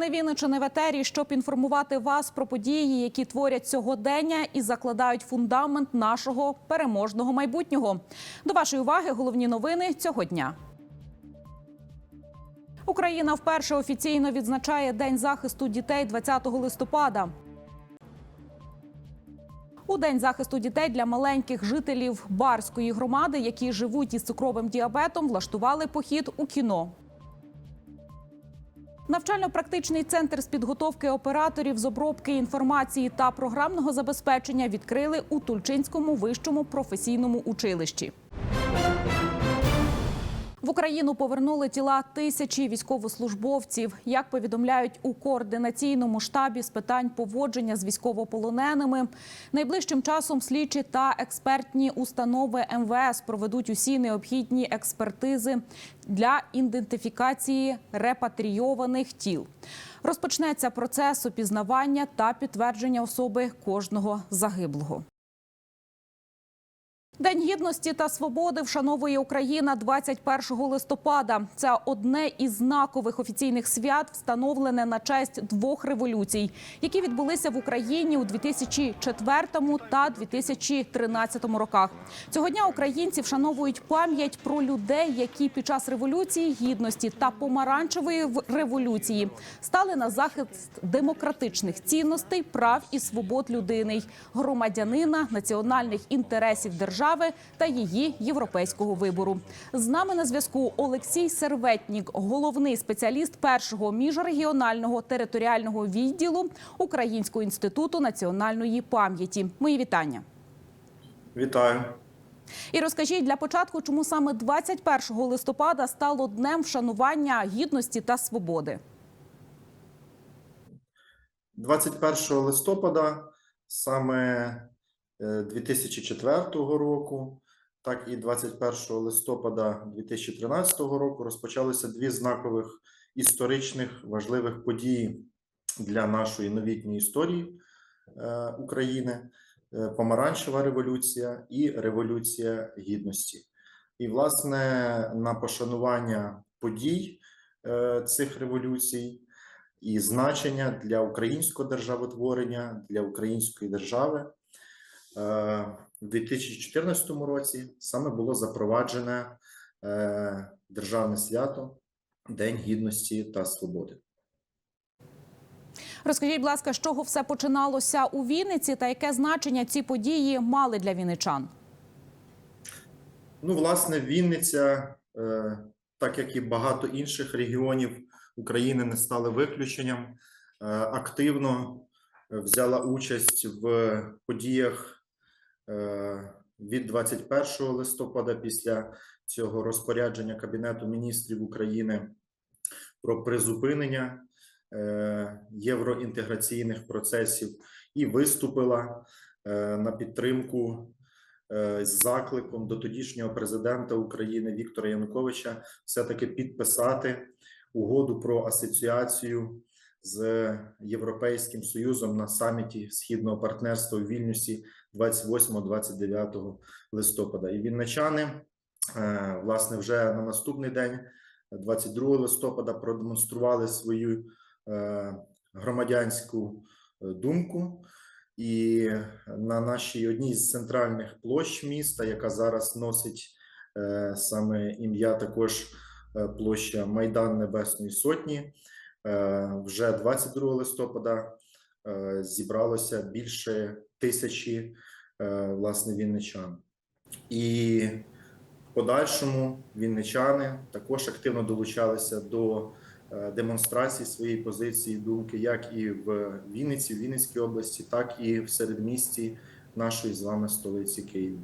Новини Вінничини в етері, щоб інформувати вас про події, які творять сьогодення і закладають фундамент нашого переможного майбутнього. До вашої уваги головні новини цього дня. Україна вперше офіційно відзначає День захисту дітей 20 листопада. У день захисту дітей для маленьких жителів барської громади, які живуть із цукровим діабетом, влаштували похід у кіно. Навчально-практичний центр з підготовки операторів з обробки інформації та програмного забезпечення відкрили у Тульчинському вищому професійному училищі. Україну повернули тіла тисячі військовослужбовців. Як повідомляють у координаційному штабі з питань поводження з військовополоненими, найближчим часом слідчі та експертні установи МВС проведуть усі необхідні експертизи для ідентифікації репатрійованих тіл. Розпочнеться процес опізнавання та підтвердження особи кожного загиблого. День гідності та свободи вшановує Україна 21 листопада. Це одне із знакових офіційних свят, встановлене на честь двох революцій, які відбулися в Україні у 2004 та 2013 роках. Цього дня українці вшановують пам'ять про людей, які під час революції гідності та помаранчевої революції стали на захист демократичних цінностей, прав і свобод людини, громадянина, національних інтересів держави та її європейського вибору. З нами на зв'язку Олексій Серветнік, головний спеціаліст першого міжрегіонального територіального відділу Українського інституту національної пам'яті. Мої вітання. Вітаю. І розкажіть для початку, чому саме 21 листопада стало днем вшанування гідності та свободи. 21 листопада, саме 2004 року, так і 21 листопада 2013 року розпочалися дві знакових історичних важливих події для нашої новітньої історії е, України: Е, Помаранчева революція і Революція Гідності. І, власне, на пошанування подій е, цих революцій і значення для українського державотворення, для української держави. Е, У 2014 році саме було запроваджене е, державне свято День Гідності та Свободи. Розкажіть, будь ласка, з чого все починалося у Вінниці та яке значення ці події мали для вінничан? Ну, власне, Вінниця, е, так як і багато інших регіонів України, не стали виключенням. Активно взяла участь в подіях від 21 листопада після цього розпорядження Кабінету міністрів України про призупинення е, євроінтеграційних процесів і виступила е, на підтримку е, з закликом до тодішнього президента України Віктора Януковича все-таки підписати угоду про асоціацію з Європейським Союзом на саміті Східного партнерства у Вільнюсі 28-29 листопада. І вінничани, е, власне, вже на наступний день, 22 листопада, продемонстрували свою е, громадянську е, думку. І на нашій одній з центральних площ міста, яка зараз носить саме ім'я, також площа Майдан Небесної Сотні, вже 22 листопада е, зібралося більше тисячі е, власне вінничан. І в подальшому вінничани також активно долучалися до е, демонстрації своєї позиції думки, як і в Вінниці, в Вінницькій області, так і в середмісті нашої з вами столиці Києві.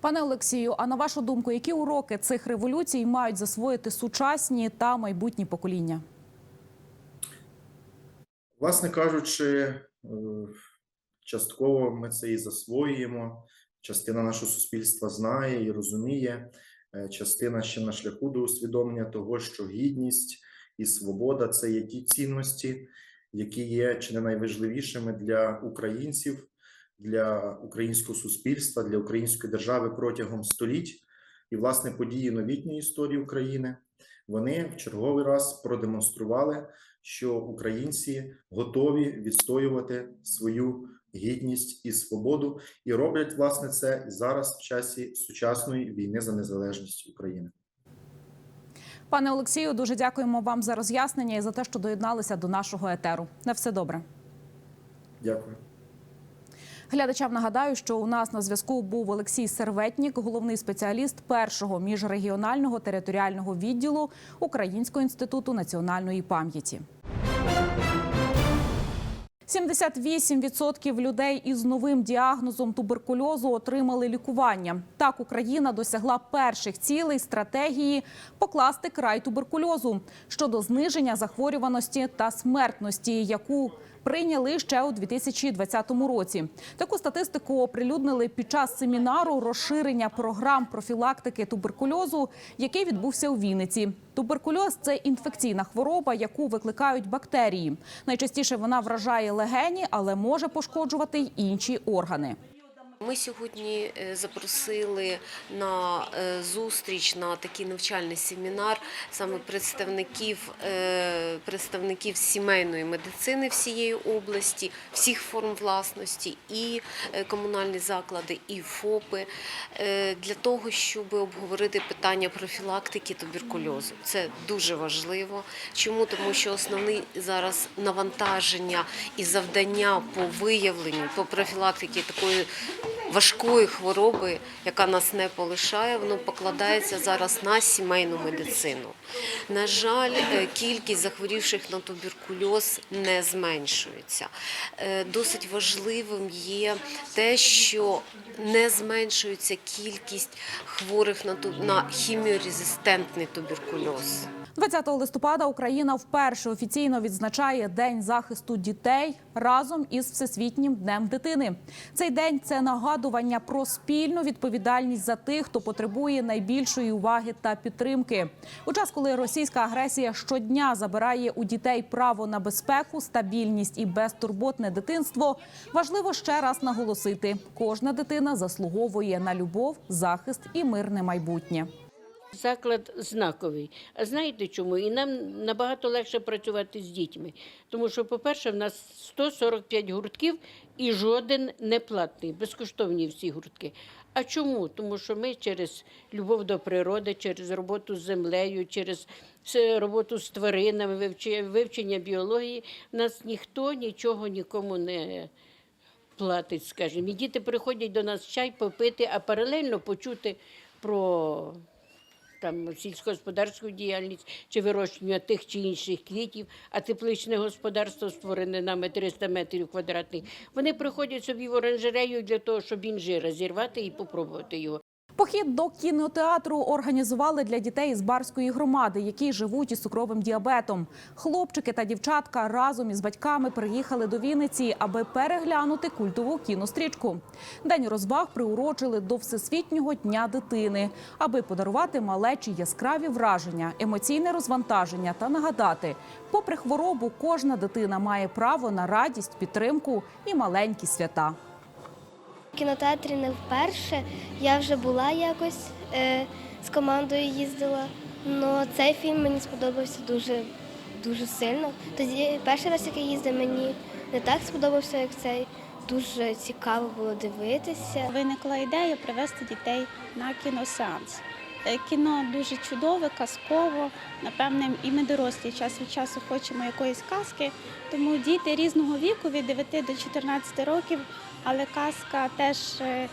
Пане Олексію, а на вашу думку, які уроки цих революцій мають засвоїти сучасні та майбутні покоління? Власне кажучи, е, частково ми це і засвоюємо. Частина нашого суспільства знає і розуміє. Е, Частина ще на шляху до усвідомлення того, що гідність і свобода це є ті цінності, які є чи не найважливішими для українців, для українського суспільства, для української держави протягом століть. І, власне, події новітньої історії України вони в черговий раз продемонстрували, що українці готові відстоювати свою гідність і свободу, і роблять власне це і зараз в часі сучасної війни за незалежність України. Пане Олексію, дуже дякуємо вам за роз'яснення і за те, що доєдналися до нашого етеру. На все добре. Дякую. Глядачам нагадаю, що у нас на зв'язку був Олексій Серветнік, головний спеціаліст першого міжрегіонального територіального відділу Українського інституту національної пам'яті. 78% людей із новим діагнозом туберкульозу отримали лікування. Так Україна досягла перших цілей стратегії покласти край туберкульозу щодо зниження захворюваності та смертності, яку прийняли ще у 2020 році. Таку статистику оприлюднили під час семінару розширення програм профілактики туберкульозу, який відбувся у Вінниці. Туберкульоз це інфекційна хвороба, яку викликають бактерії. Найчастіше вона вражає легені, але може пошкоджувати й інші органи. Ми сьогодні е, запросили на е, зустріч на такий навчальний семінар саме представників, е, представників сімейної медицини всієї області, всіх форм власності, і комунальні заклади, і ФОПи для того, щоб обговорити питання профілактики туберкульозу. Це дуже важливо. Чому? Тому що основне зараз навантаження і завдання по виявленню, по профілактиці такої важкої хвороби, яка нас не полишає, воно покладається зараз на сімейну медицину. На жаль, е, кількість захворівших на туберкульоз не зменшується. Е, Досить важливим є те, що не зменшується кількість хворих на хіміорезистентний туберкульоз. 20 листопада Україна вперше офіційно відзначає День захисту дітей разом із Всесвітнім днем дитини. Цей день це нагадування про спільну відповідальність за тих, хто потребує найбільшої уваги та підтримки. У час, коли російська агресія щодня забирає у дітей право на безпеку, стабільність і безтурботне дитинство, важливо ще раз наголосити: кожна дитина заслуговує на любов, захист і мирне майбутнє. Заклад знаковий. А знаєте чому? І нам набагато легше працювати з дітьми. Тому що, по-перше, в нас 145 гуртків і жоден не платний, безкоштовні всі гуртки. А чому? Тому що ми через любов до природи, через роботу з землею, через роботу з тваринами, вивчення, біології, нас ніхто нічого нікому не платить, скажімо. І діти приходять до нас чай попити, а паралельно почути про там сільськогосподарську діяльність чи вирощування тих чи інших квітів, а тепличне господарство створене нами 300 метрів квадратних. Вони приходять собі в оранжерею для того, щоб інжира зірвати і попробувати його. Похід до кінотеатру організували для дітей з барської громади, які живуть із цукровим діабетом. Хлопчики та дівчатка разом із батьками приїхали до Вінниці, аби переглянути культову кінострічку. День розваг приурочили до Всесвітнього дня дитини, аби подарувати малечі яскраві враження, емоційне розвантаження та нагадати, попри хворобу, кожна дитина має право на радість, підтримку і маленькі свята. В кінотеатрі не вперше. Я вже була якось е, з командою їздила. але цей фільм мені сподобався дуже, дуже сильно. Тоді перший раз, як я їздила, мені не так сподобався, як цей. Дуже цікаво було дивитися. Виникла ідея привезти дітей на кіносеанс. Е, Кіно дуже чудове, казково. Напевне, і ми дорослі час від часу хочемо якоїсь казки. Тому діти різного віку від 9 до 14 років, але казка теж е,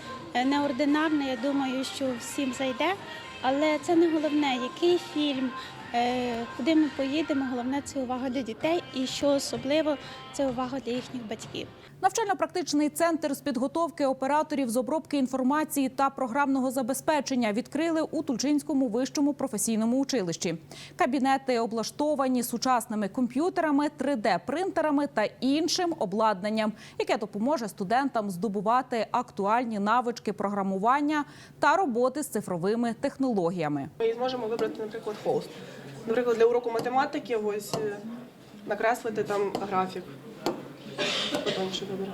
неординарна. Я думаю, що всім зайде. Але це не головне, який фільм, е, куди ми поїдемо. Головне це увага для дітей, і що особливо це увага для їхніх батьків. Навчально-практичний центр з підготовки операторів з обробки інформації та програмного забезпечення відкрили у Тульчинському вищому професійному училищі. Кабінети облаштовані сучасними комп'ютерами, 3D-принтерами та іншим обладнанням, яке допоможе студентам здобувати актуальні навички програмування та роботи з цифровими технологіями. Ми зможемо вибрати, наприклад, холст. Наприклад, для уроку математики ось е, накреслити там графік. Ще добре.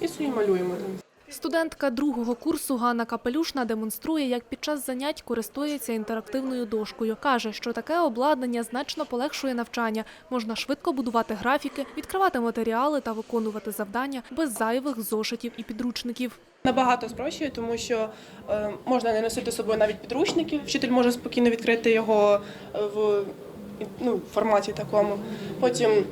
І собі малюємо там. Студентка другого курсу Ганна Капелюшна демонструє, як під час занять користується інтерактивною дошкою. Каже, що таке обладнання значно полегшує навчання. Можна швидко будувати графіки, відкривати матеріали та виконувати завдання без зайвих зошитів і підручників. Набагато спрощує, тому що е, можна не носити з собою навіть підручники. Вчитель може спокійно відкрити його е, в ну, форматі такому. Потім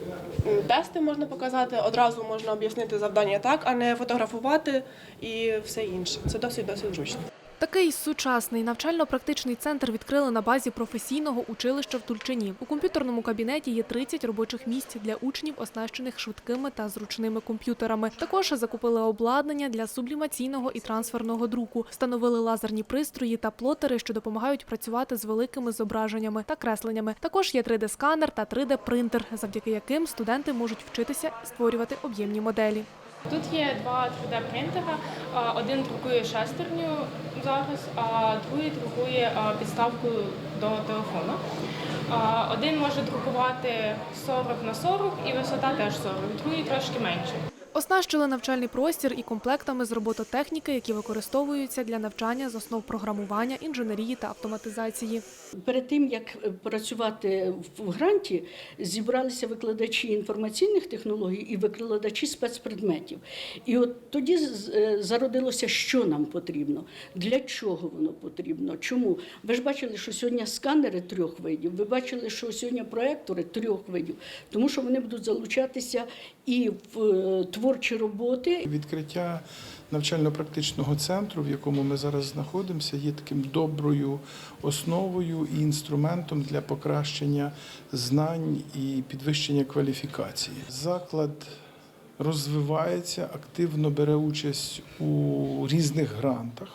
тести можна показати, одразу можна об'яснити завдання так, а не фотографувати і все інше. Це досить досить зручно. Такий сучасний навчально-практичний центр відкрили на базі професійного училища в Тульчині. У комп'ютерному кабінеті є 30 робочих місць для учнів, оснащених швидкими та зручними комп'ютерами. Також закупили обладнання для сублімаційного і трансферного друку, встановили лазерні пристрої та плотери, що допомагають працювати з великими зображеннями та кресленнями. Також є 3D-сканер та 3D-принтер, завдяки яким студенти можуть вчитися створювати об'ємні моделі. Тут є два 3D-принтера. Один друкує шестерню зараз, а другий друкує підставку до телефону. Один може друкувати 40 на 40 і висота теж 40, другий трошки менше. Оснащили навчальний простір і комплектами з робототехніки, які використовуються для навчання з основ програмування, інженерії та автоматизації. Перед тим як працювати в гранті, зібралися викладачі інформаційних технологій і викладачі спецпредметів. І от тоді зародилося, що нам потрібно, для чого воно потрібно, чому. Ви ж бачили, що сьогодні сканери трьох видів, ви бачили, що сьогодні проектори трьох видів, тому що вони будуть залучатися і в е, творчі роботи, Відкриття навчально-практичного центру, в якому ми зараз знаходимося, є таким доброю основою і інструментом для покращення знань і підвищення кваліфікації. Заклад розвивається, активно бере участь у різних грантах.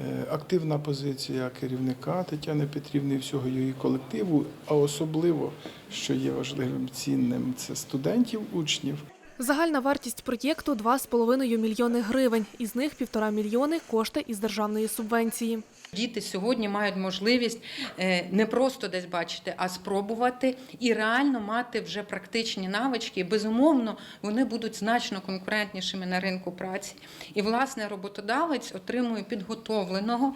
Е, Активна позиція керівника Тетяни Петрівни і всього її колективу, а особливо, що є важливим цінним, це студентів, учнів. Загальна вартість проєкту 2,5 мільйони гривень. Із них півтора мільйони кошти із державної субвенції. Діти сьогодні мають можливість е, не просто десь бачити, а спробувати і реально мати вже практичні навички. Безумовно, вони будуть значно конкурентнішими на ринку праці. І, власне, роботодавець отримує підготовленого.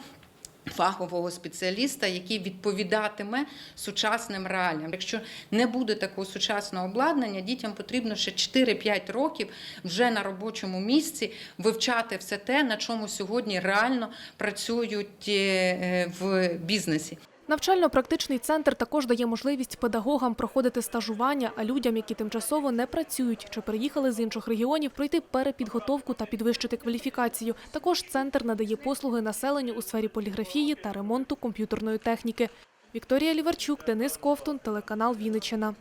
Фахового спеціаліста, який відповідатиме сучасним реаліям. Якщо не буде такого сучасного обладнання, дітям потрібно ще 4-5 років вже на робочому місці вивчати все те, на чому сьогодні реально працюють е, в бізнесі. Навчально-практичний центр також дає можливість педагогам проходити стажування, а людям, які тимчасово не працюють чи переїхали з інших регіонів, пройти перепідготовку та підвищити кваліфікацію. Також центр надає послуги населенню у сфері поліграфії та ремонту комп'ютерної техніки. Вікторія Ліварчук, Денис Ковтун, телеканал Вінниччина.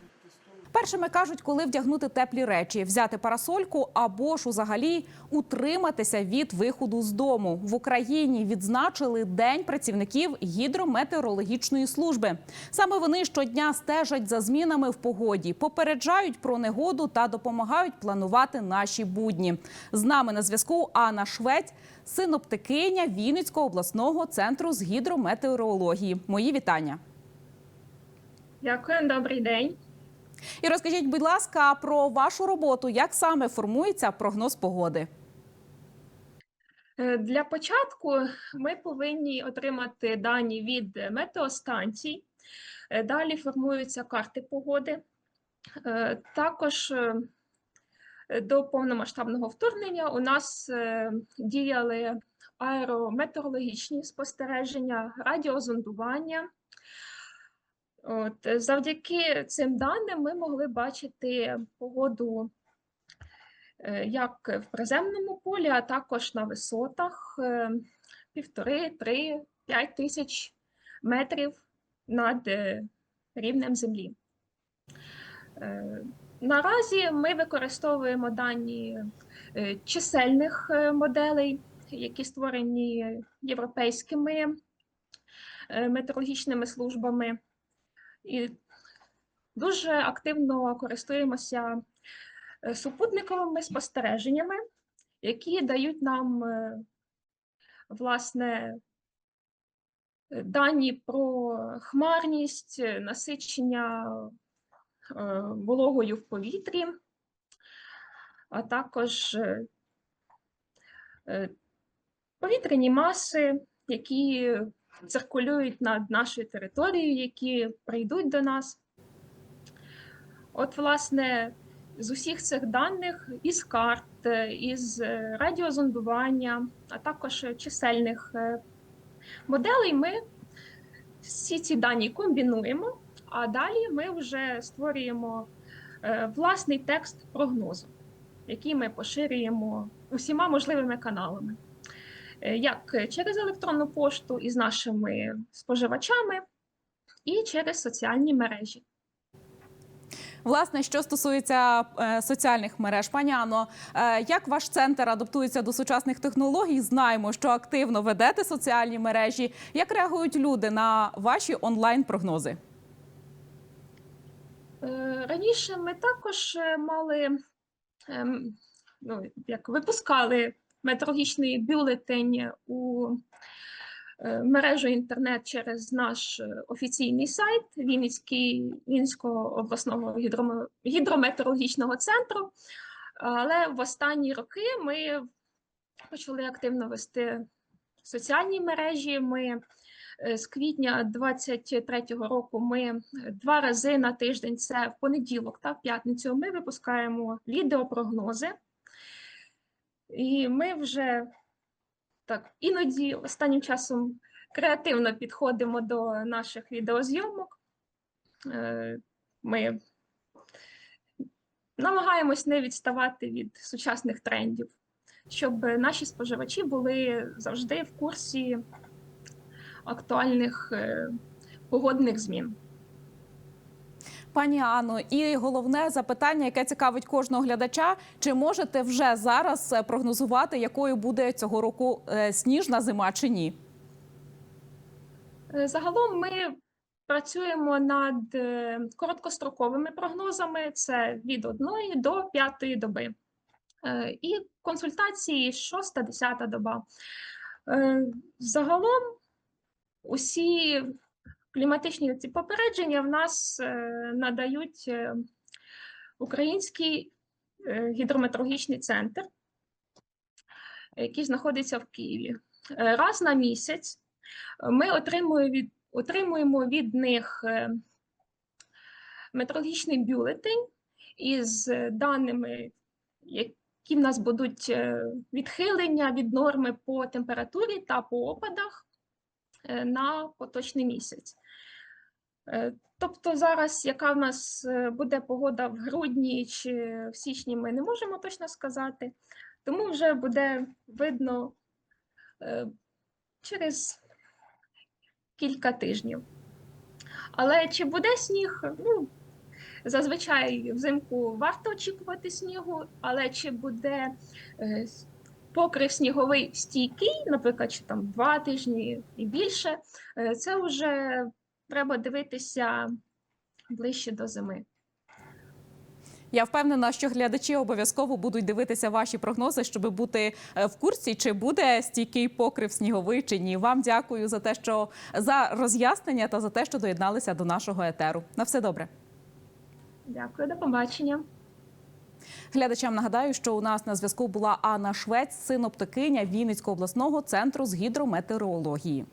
Першими кажуть, коли вдягнути теплі речі, взяти парасольку або ж узагалі утриматися від виходу з дому. В Україні відзначили День працівників гідрометеорологічної служби. Саме вони щодня стежать за змінами в погоді, попереджають про негоду та допомагають планувати наші будні. З нами на зв'язку Анна Швець, синоптикиня Вінницького обласного центру з гідрометеорології. Мої вітання. Дякую, добрий день. І розкажіть, будь ласка, про вашу роботу, як саме формується прогноз погоди? Е, Для початку ми повинні отримати дані від метеостанцій. Е, Далі формуються карти погоди. Е, Також до повномасштабного вторгнення у нас діяли аерометеорологічні спостереження, радіозондування. От, е, завдяки цим даним ми могли бачити погоду е, як в приземному полі, а також на висотах е, півтори, три, п'ять тисяч метрів над рівнем землі. Наразі ми використовуємо дані чисельних моделей, які створені європейськими метеорологічними службами. І дуже активно користуємося е, супутниковими спостереженнями, які дають нам е, власне дані про хмарність, насичення е, вологою в повітрі, а також повітряні маси, які циркулюють над нашою територією, які прийдуть до нас. От, власне, з усіх цих даних, із карт, е, із е, радіозондування, а також чисельних е, моделей, ми всі ці дані комбінуємо, а далі ми вже створюємо власний текст прогнозу, який ми поширюємо усіма можливими каналами, як через електронну пошту із нашими споживачами, і через соціальні мережі. Власне, що стосується е, соціальних мереж, пані Анно, е, як ваш центр адаптується до сучасних технологій? Знаємо, що активно ведете соціальні мережі. Як реагують люди на ваші онлайн прогнози? Е, Раніше ми також е, мали ем, ну, як випускали метеорологічний бюлетень у е, мережу інтернет через наш е, офіційний сайт Вінницький, Вінницького обласного гідроме- гідрометеорологічного центру. Але в останні роки ми почали активно вести соціальні мережі. Ми е, з квітня 23-го року ми два рази на тиждень, це в понеділок та в п'ятницю, ми випускаємо відеопрогнози. І ми вже так іноді останнім часом креативно підходимо до наших відеозйомок. Е, Ми намагаємось не відставати від сучасних трендів, щоб наші споживачі були завжди в курсі актуальних е, погодних змін. Пані Анно, і головне запитання, яке цікавить кожного глядача: чи можете вже зараз е, прогнозувати, якою буде цього року е, сніжна зима чи ні? Е, Загалом ми працюємо над короткостроковими прогнозами: це від одної до п'ятої доби. І консультації 6-10 доба. Загалом усі кліматичні ці попередження в нас е, надають е, Український е, гідрометеорологічний центр, який знаходиться в Києві. Раз на місяць ми отримуємо від, отримуємо від них метеорологічний бюлетень із даними, які в нас будуть відхилення від норми по температурі та по опадах на поточний місяць. Е, Тобто зараз, яка в нас е, буде погода в грудні чи в січні, ми не можемо точно сказати, тому вже буде видно е, через кілька тижнів. Але чи буде сніг? Ну, зазвичай взимку варто очікувати снігу, але чи буде е, покрив сніговий стійкий, наприклад, чи там два тижні і більше, е, це вже треба дивитися ближче до зими. Я впевнена, що глядачі обов'язково будуть дивитися ваші прогнози, щоб бути е, в курсі, чи буде стійкий покрив сніговий чи ні. Вам дякую за те, що за роз'яснення та за те, що доєдналися до нашого етеру. На все добре. Дякую, до побачення. Глядачам нагадаю, що у нас на зв'язку була Анна Швець, синоптикиня Вінницького обласного центру з гідрометеорології.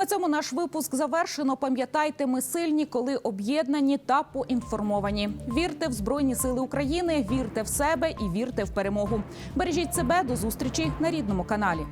На цьому наш випуск завершено. Пам'ятайте, ми сильні, коли об'єднані та поінформовані. Вірте в Збройні Сили України, вірте в себе і вірте в перемогу. Бережіть себе до зустрічі на рідному каналі.